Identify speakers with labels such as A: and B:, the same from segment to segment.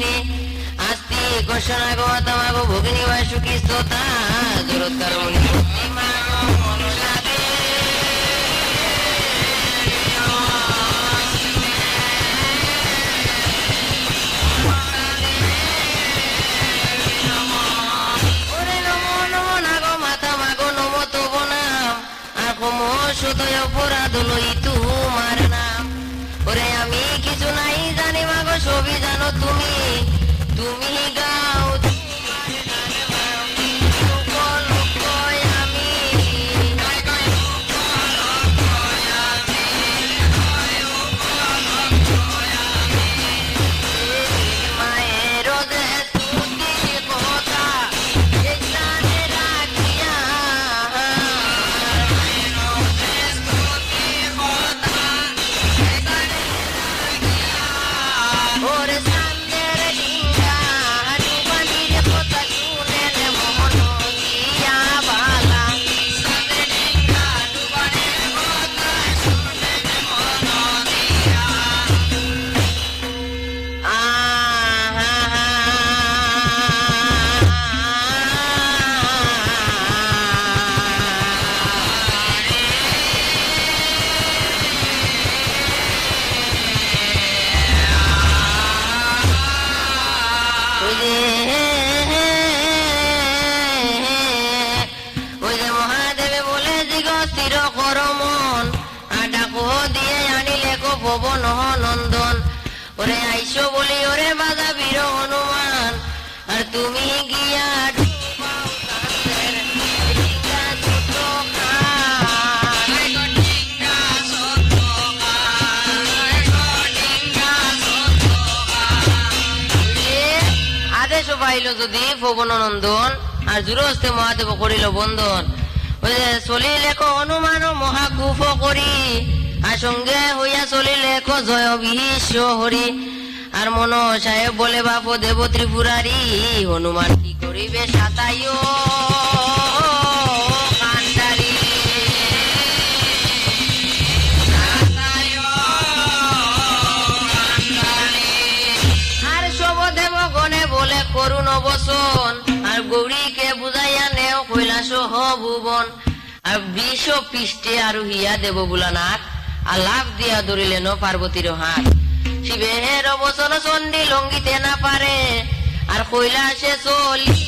A: কাহিনী আস্তি ঘোষণা গো তোমাগো ভগিনী বা সুখী শ্রোতা। জোরতার মুনি অপরাধ লই তোমার নাম। ওরে আমি কিছু সবই জানো তুমি তুমি গাও পাইল যদি ভবননন্দন, আর জুরস্তে মহাদেব করিল বন্ধন চলিলে কো হনুমান মহাকুফ করি, আর সঙ্গে হইয়া চলিলে জয় বিশ্ব হরি। আর মন সাহেব বলে, বাপ দেব ত্রিপুরারি হনুমান কি করিবে সাতাইও? ভুবন আর বিষ পৃষ্ঠে আরোহিয়া দেব বুলানাথ। আর লাভ দিয়া ধরিলেন পার্বতীর হাত। শিবের বচন চণ্ডী লঙ্গিতে না পারে আর কৈলাসে চলিলা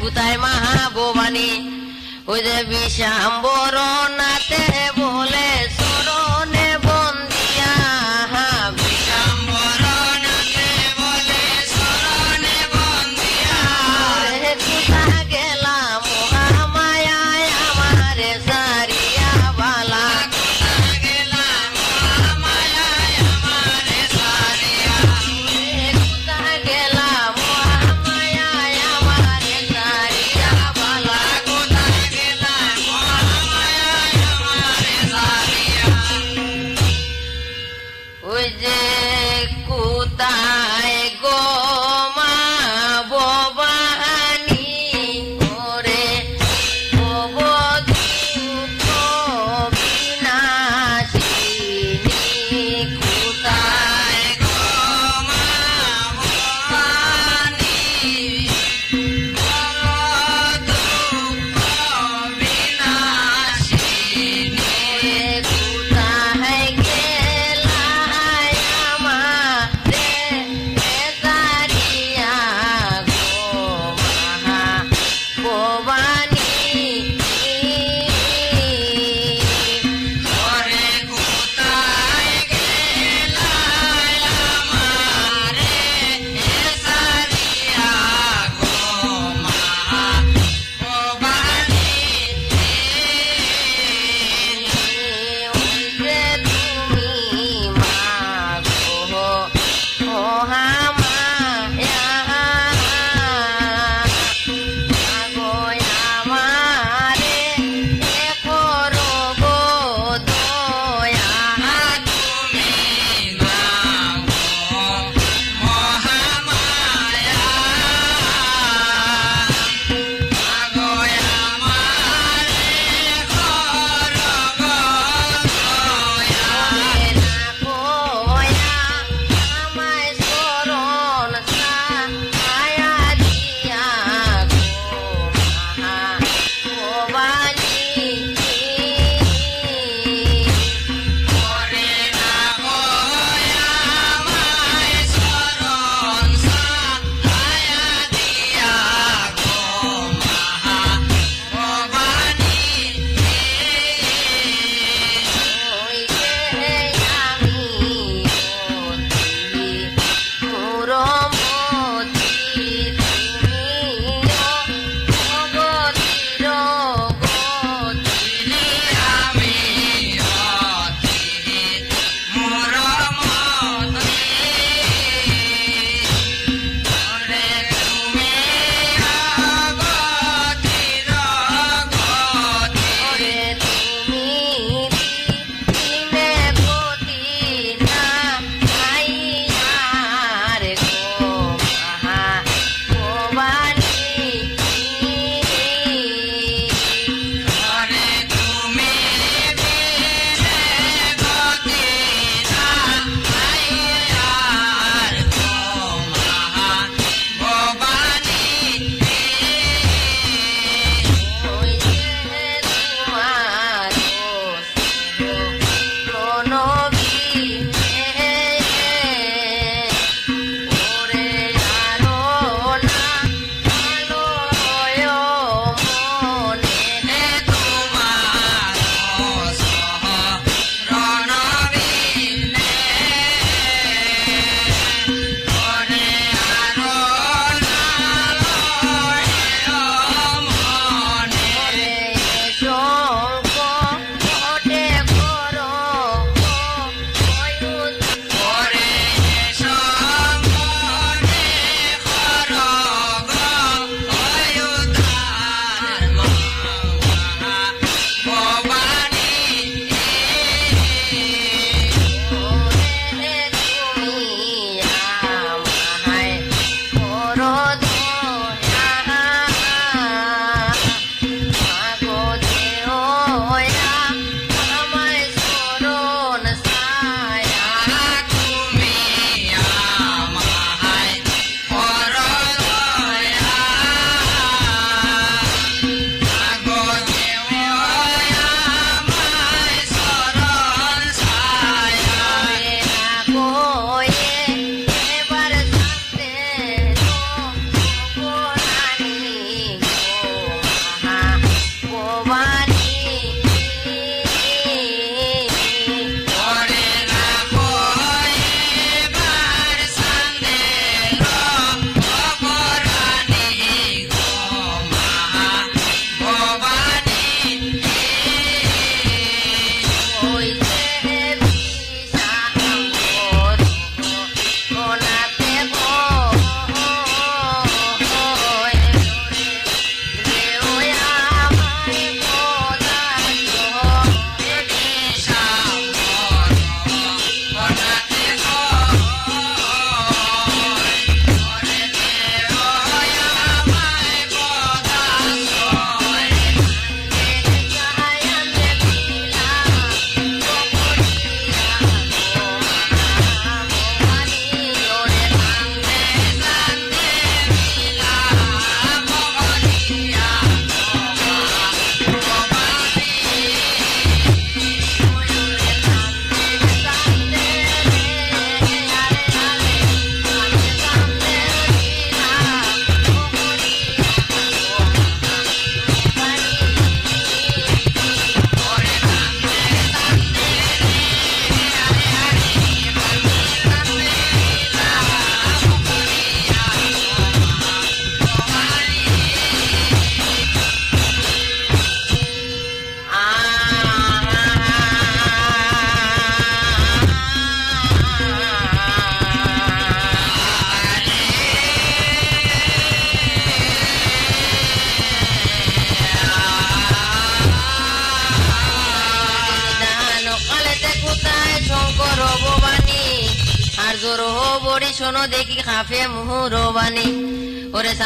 A: কুতায় মাহা বোবানি ওই যে বিষাম্বর নাতে যে কোথায়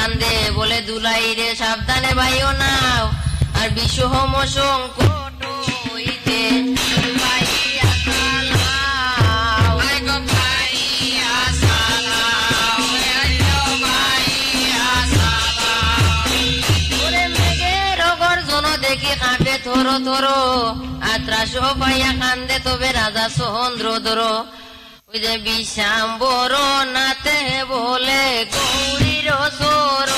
A: ওরে সান্দে বলে, দুলাই রে, সাবধানে বাইও নাও। আর বিষম সংকট হইতে থরো পাইয়া কান্দে তবে রাজা সহন্দ্র ধরো যে বিষাম্বর নাতে বলে গৌরীর সর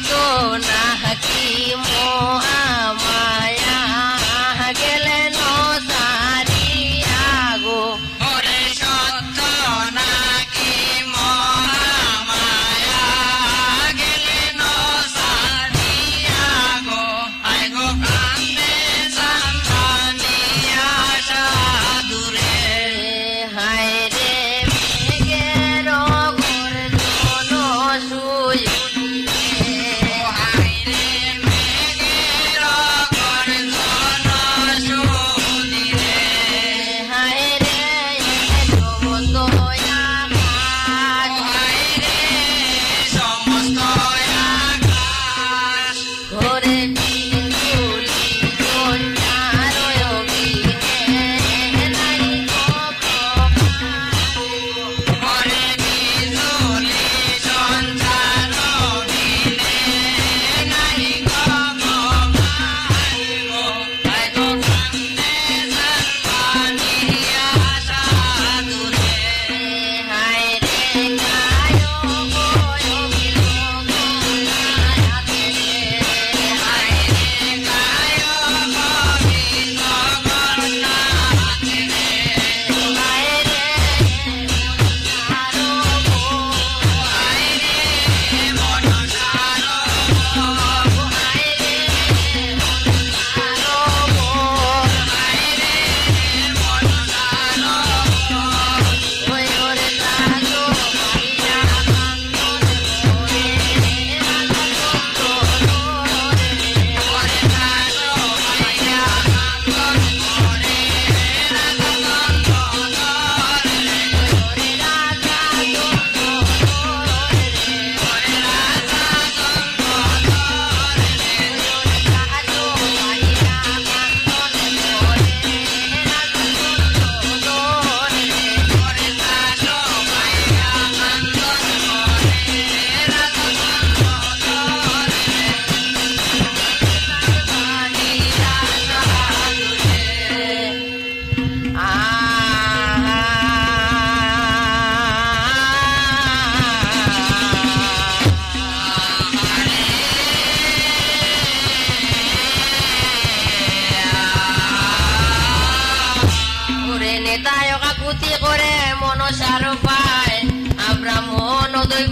A: সহত না কি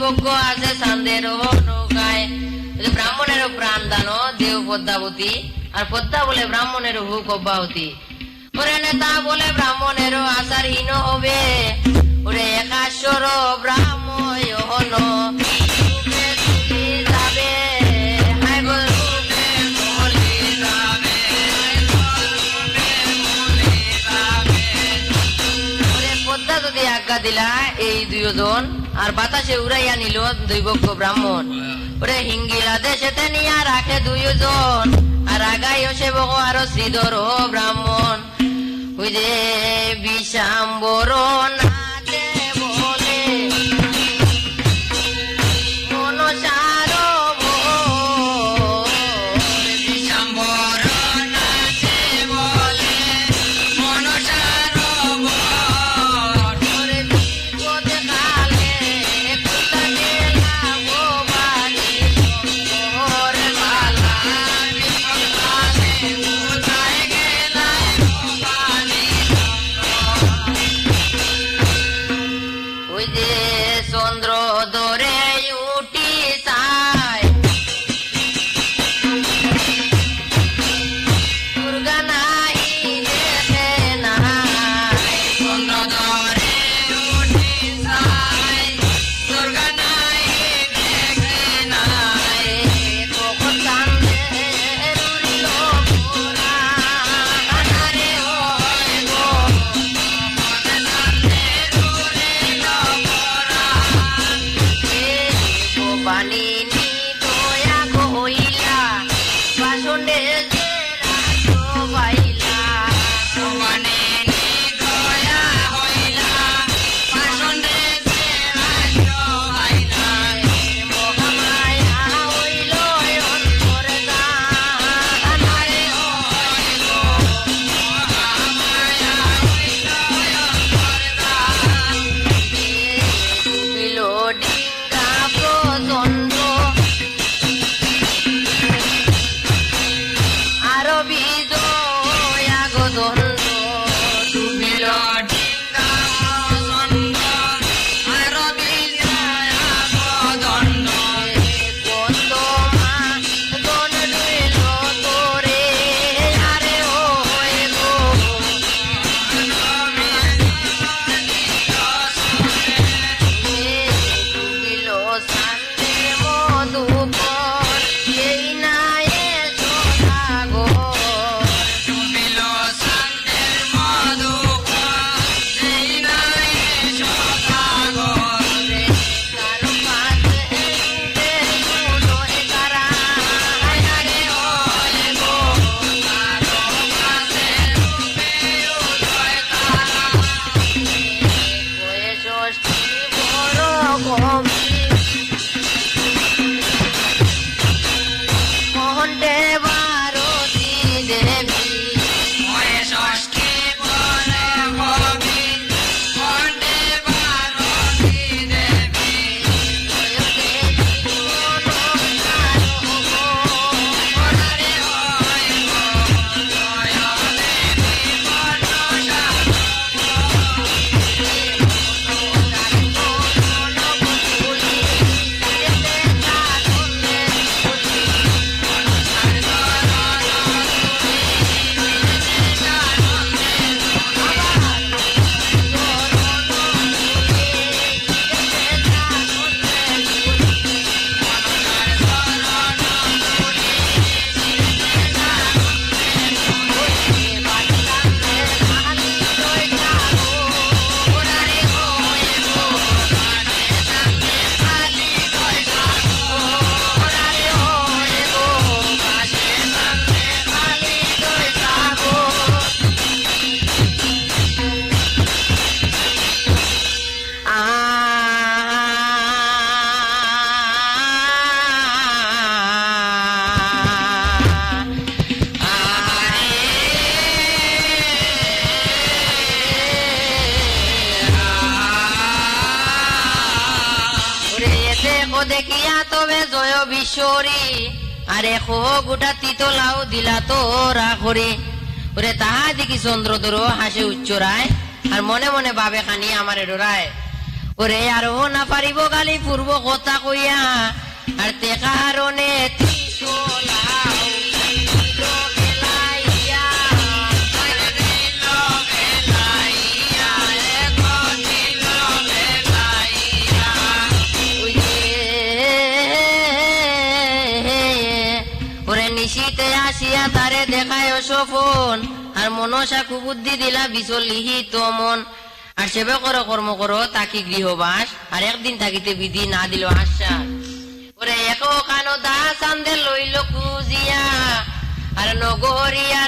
A: দৈবজ্ঞ আছে সান্দের নৌকায়। ওই যে ব্রাহ্মণের প্রাণ দান দেব আর পদ্মা বলে ব্রাহ্মণের হুক অব্যাহতি ওরে নেতা বলে ব্রাহ্মণের আচারহীন হবে। ওরে একাশ্বর ব্রাহ্মণ দিলা এই দুজন আর বাতাসে উড়াইয়া নিল দৈবজ্ঞ ব্রাহ্মণ। ওরে হিঙ্গিলা দেশেতে নিয়া রাখে দুইজন আর আগাই সেবক আরও শ্রীধর ব্রাহ্মণ। ওই যে বিষাম্বর দেখিয়া তবে জয় বিশ্বরী। আরে খোহ গোটা তিতলাও দিলা তো রাখরি ওরে তাহা দেখি চন্দ্র চন্দ্রদুর হাসি উচ্চরায়, আর মনে মনে বাবে খানি আমারে ডোরায়। ওরে আরও না পারিব গালি পূর্ব কথা কইয়া, আর তে কারণে সফল। আর মনসা কুবুদ্ধি দিলা বিচলিহিত মন আর সেবে করো, কর্ম করো, তাকি গৃহবাস। আর একদিন তাকিতে বিধি না দিল আশ্বাস। ওরে এক কানো দা চান্দে লইল কুজিয়া। আর নগরিয়া